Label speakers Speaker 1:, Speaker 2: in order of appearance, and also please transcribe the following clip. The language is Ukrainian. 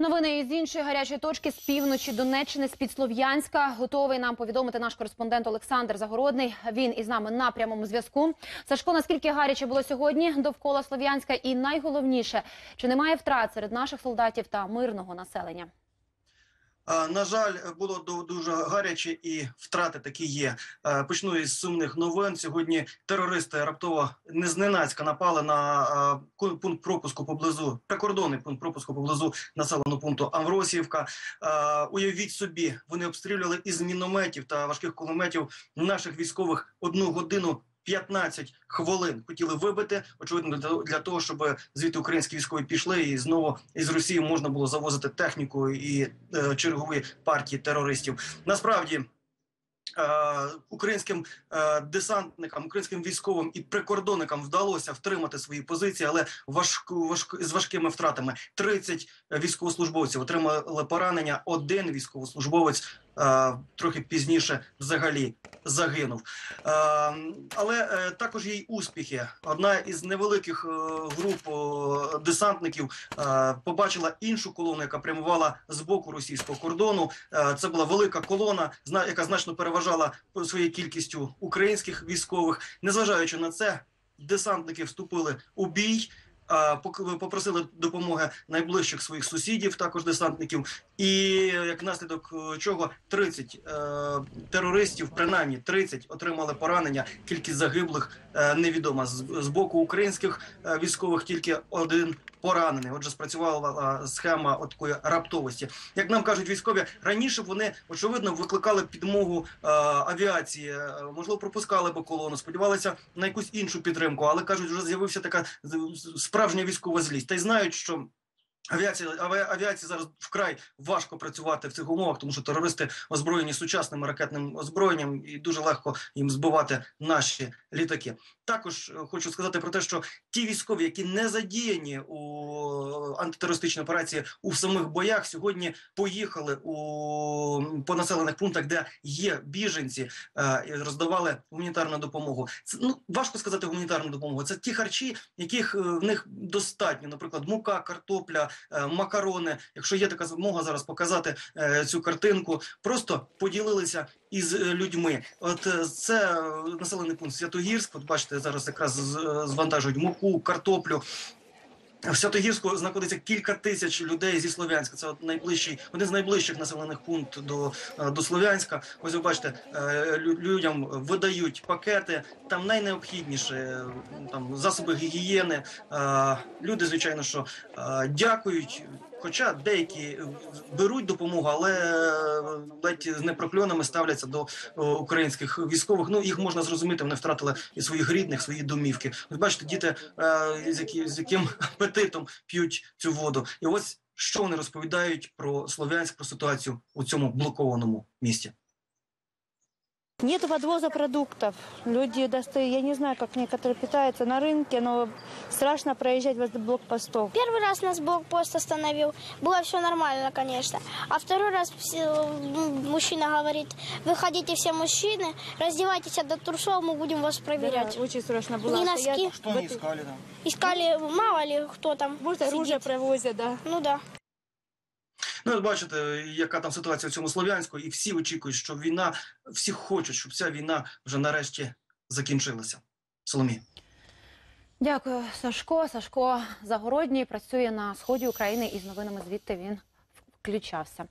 Speaker 1: Новини із іншої гарячої точки з півночі Донеччини з під Слов'янська готовий нам повідомити наш кореспондент Олександр Загородний. Він із нами на прямому зв'язку. Сашко, наскільки гаряче було сьогодні довкола Слов'янська, і найголовніше, чи немає втрат серед наших солдатів та мирного населення?
Speaker 2: На жаль, було ду- дуже гаряче і втрати такі є. Е, Почну із сумних новин. Сьогодні терористи раптово незненацька напали на е, пункт пропуску поблизу прикордонний пункт пропуску поблизу населеного пункту Амвросіївка. Е, Уявіть собі, вони обстрілювали із мінометів та важких кулеметів наших військових одну годину. 15 хвилин хотіли вибити, очевидно, для, того- щоб звідти українські військові пішли, і знову із Росії можна було завозити техніку і е, чергові партії терористів. Насправді. Е, українським е, десантникам, українським військовим і прикордонникам вдалося втримати свої позиції, але важку, важку з важкими втратами. 30 військовослужбовців отримали поранення. Один військовослужбовець трохи пізніше взагалі загинув. Е, але е, також є й успіхи. Одна із невеликих е, груп е, десантників е, побачила іншу колону, яка прямувала з боку російського кордону. Е, Це була велика колона, яка значно переважала своєю кількістю українських військових. Незважаючи на це, десантники вступили у бій. Попросили допомоги найближчих своїх сусідів, також десантників, і як наслідок е, чого 30 е, терористів, принаймні 30, отримали поранення. Кількість загиблих е, невідома. З, боку українських військових тільки один поранений. Отже, спрацювала схема от такої раптовості. Як нам кажуть військові, раніше вони очевидно викликали підмогу авіації, е, можливо, пропускали би колону, сподівалися на якусь іншу підтримку, але кажуть, вже з'явився така справжня військова злість. Та й знають, що. Авіація авіа- авіації зараз вкрай важко працювати в цих умовах, тому що терористи озброєні сучасним ракетним озброєнням, і дуже легко їм збивати наші літаки. Також е, хочу сказати про те, що ті військові, які не задіяні у антитерористичній операції у самих боях, сьогодні поїхали у по населених пунктах, де є біженці, е, і роздавали гуманітарну допомогу. Це ну важко сказати гуманітарну допомогу. Це ті харчі, яких е, в них достатньо, наприклад, мука, картопля, е, макарони. Якщо є така змога зараз показати е, цю картинку, просто поділилися із е, людьми. От е, це е, населений пункт Святогірськ. От бачите, зараз якраз е, звантажують муку, картоплю. В Святогірську знаходиться кілька тисяч людей зі Слов'янська. Це от найближчий, один з найближчих населених пунктів до, е, до Слов'янська. Ось ви бачите, е, людям видають пакети. Там найнеобхідніше е, там засоби гігієни. Люди, звичайно, що дякують. Хоча деякі беруть допомогу, але е, ледь з непрокльонами ставляться до е, українських військових. Ну їх можна зрозуміти. Вони втратили і своїх рідних, свої домівки. Ви бачите, діти е, з, які, з яким апетитом п'ють цю воду. І ось що вони розповідають про Слов'янськ, про ситуацію у цьому блокованому місті.
Speaker 3: Нет подвоза продуктов. Люди достают, я не знаю, как некоторые питаются на рынке, но страшно проезжать возле блокпостов.
Speaker 4: Первый раз нас блокпост остановил. Было все нормально, конечно. А второй раз все- м, мужчина говорит, выходите все мужчины, раздевайтесь до трусов, мы будем вас проверять.
Speaker 3: Да, очень страшно было.
Speaker 4: И носки.
Speaker 2: Що вони іскали там?
Speaker 4: Искали, мало ли кто там
Speaker 3: Может, оружие
Speaker 4: сидит.
Speaker 3: провозят, да.
Speaker 4: Ну да.
Speaker 2: Ну, от бачите, яка там ситуація в цьому Слов'янську, і всі очікують, що війна, всі хочуть, щоб ця війна вже нарешті закінчилася. Соломі.
Speaker 1: Дякую, Сашко. Сашко Загородній працює на сході України і з новинами звідти він включався.